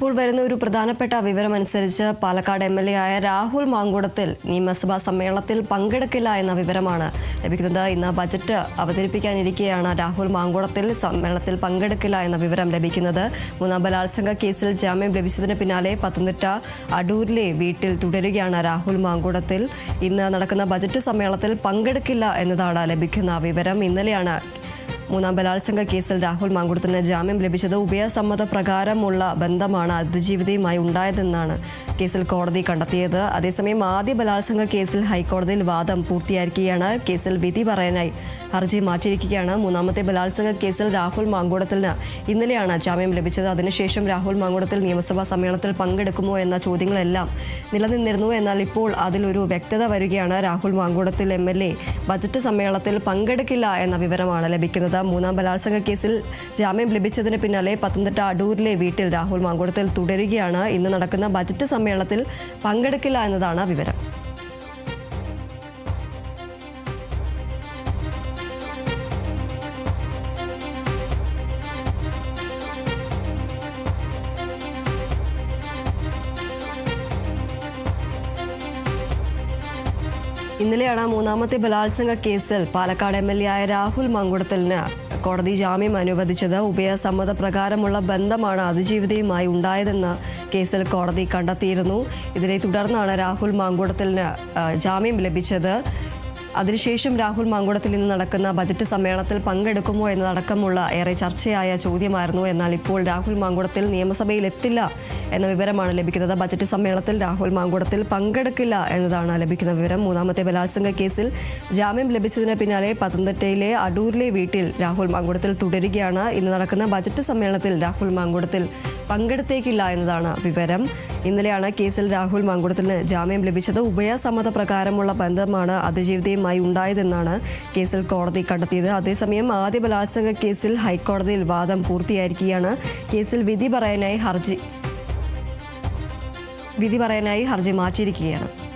ഇപ്പോൾ വരുന്ന ഒരു പ്രധാനപ്പെട്ട വിവരമനുസരിച്ച് പാലക്കാട് എം എൽ എ ആയ രാഹുൽ മാങ്കുടത്തിൽ നിയമസഭാ സമ്മേളനത്തിൽ പങ്കെടുക്കില്ല എന്ന വിവരമാണ് ലഭിക്കുന്നത്. ഇന്ന് ബജറ്റ് അവതരിപ്പിക്കാനിരിക്കെയാണ് രാഹുൽ മാങ്കുടത്തിൽ സമ്മേളനത്തിൽ പങ്കെടുക്കില്ല എന്ന വിവരം ലഭിക്കുന്നത്. മൂന്നാം ബലാത്സംഗ കേസിൽ ജാമ്യം ലഭിച്ചതിന് പിന്നാലെ പത്തനംതിട്ട അടൂരിലെ വീട്ടിൽ തുടരുകയാണ് രാഹുൽ മാങ്കുടത്തിൽ. ഇന്ന് നടക്കുന്ന ബജറ്റ് സമ്മേളനത്തിൽ പങ്കെടുക്കില്ല എന്നതാണ് ലഭിക്കുന്ന വിവരം. ഇന്നലെയാണ് മൂന്നാം ബലാത്സംഗ കേസിൽ രാഹുൽ മാങ്കുടത്തിന് ജാമ്യം ലഭിച്ചത് ഉഭയസമ്മത പ്രകാരമുള്ള ബന്ധമാണ് അതിജീവിതയുമായി ഉണ്ടായതെന്നാണ് കേസിൽ കോടതി കണ്ടെത്തിയത്. അതേസമയം ആദ്യ ബലാത്സംഗ കേസിൽ ഹൈക്കോടതിയിൽ വാദം പൂർത്തിയായിരിക്കുകയാണ്. കേസിൽ വിധി പറയാനായി ഹർജി മാറ്റിയിരിക്കുകയാണ്. മൂന്നാമത്തെ ബലാത്സംഗ കേസിൽ രാഹുൽ മാങ്കൂടത്തിന് ഇന്നലെയാണ് ജാമ്യം ലഭിച്ചത്. അതിനുശേഷം രാഹുൽ മാങ്കൂടത്തിൽ നിയമസഭാ സമ്മേളനത്തിൽ പങ്കെടുക്കുമോ എന്ന ചോദ്യങ്ങളെല്ലാം നിലനിന്നിരുന്നു. എന്നാൽ ഇപ്പോൾ അതിലൊരു വ്യക്തത വരികയാണ്. Rahul Mankoottathil M L A budget സമ്മേളനത്തിൽ പങ്കെടുക്കില്ല എന്ന വിവരമാണ് ലഭിക്കുന്നത്. മൂന്നാം ബലാത്സംഗ കേസിൽ ജാമ്യം ലഭിച്ചതിന് പിന്നാലെ പത്തനംതിട്ട അടൂരിലെ വീട്ടിൽ രാഹുൽ മാങ്കൂടത്തിൽ തുടരുകയാണ്. ഇന്ന് നടക്കുന്ന ബജറ്റ് സമ്മേളനത്തിൽ പങ്കെടുക്കില്ല എന്നതാണ് വിവരം ഇന്നലെയാണ് മൂന്നാമത്തെ ബലാത്സംഗ കേസിൽ പാലക്കാട് എം എൽ എ ആയ രാഹുൽ മങ്കുടത്തലിന് കോടതി ജാമ്യം അനുവദിച്ചത്. ഉഭയസമ്മത പ്രകാരമുള്ള ബന്ധമാണ് അതിജീവിതയുമായി ഉണ്ടായതെന്ന് കേസിൽ കോടതി കണ്ടെത്തിയിരുന്നു. ഇതിനെ തുടർന്നാണ് രാഹുൽ മാങ്കുടത്തലിന് ജാമ്യം ലഭിച്ചത്. അതിനുശേഷം രാഹുൽ മാങ്കുടത്തിൽ ഇന്ന് നടക്കുന്ന ബജറ്റ് സമ്മേളനത്തിൽ പങ്കെടുക്കുമോ എന്നതടക്കമുള്ള ഏറെ ചർച്ചയായ ചോദ്യമായിരുന്നു. എന്നാൽ ഇപ്പോൾ രാഹുൽ മാങ്കുടത്തിൽ നിയമസഭയിൽ എത്തില്ല എന്ന വിവരമാണ് ലഭിക്കുന്നത്. ബജറ്റ് സമ്മേളനത്തിൽ രാഹുൽ മാങ്കുടത്തിൽ പങ്കെടുക്കില്ല എന്നതാണ് ലഭിക്കുന്ന വിവരം. മൂന്നാമത്തെ ബലാത്സംഗ കേസിൽ ജാമ്യം ലഭിച്ചതിന് പിന്നാലെ പത്തനംതിട്ടയിലെ അടൂരിലെ വീട്ടിൽ രാഹുൽ മാങ്കുടത്തിൽ തുടരുകയാണ്. ഇന്ന് നടക്കുന്ന ബജറ്റ് സമ്മേളനത്തിൽ രാഹുൽ മാങ്കുടത്തിൽ പങ്കെടുത്തേക്കില്ല എന്നതാണ് വിവരം. ഇന്നലെയാണ് കേസിൽ രാഹുൽ മാങ്കുടത്തിന് ജാമ്യം ലഭിച്ചത്. ഉഭയസമ്മത പ്രകാരമുള്ള ബന്ധമാണ് അതിജീവിതയുമായി ഉണ്ടായതെന്നാണ് കേസിൽ കോടതി കണ്ടെത്തിയത്. അതേസമയം ആദ്യ ബലാത്സംഗ കേസിൽ ഹൈക്കോടതിയിൽ വാദം പൂർത്തിയായിരിക്കുകയാണ്. കേസിൽ വിധി പറയാനായി ഹർജി വിധി പറയാനായി ഹർജി മാറ്റിയിരിക്കുകയാണ്.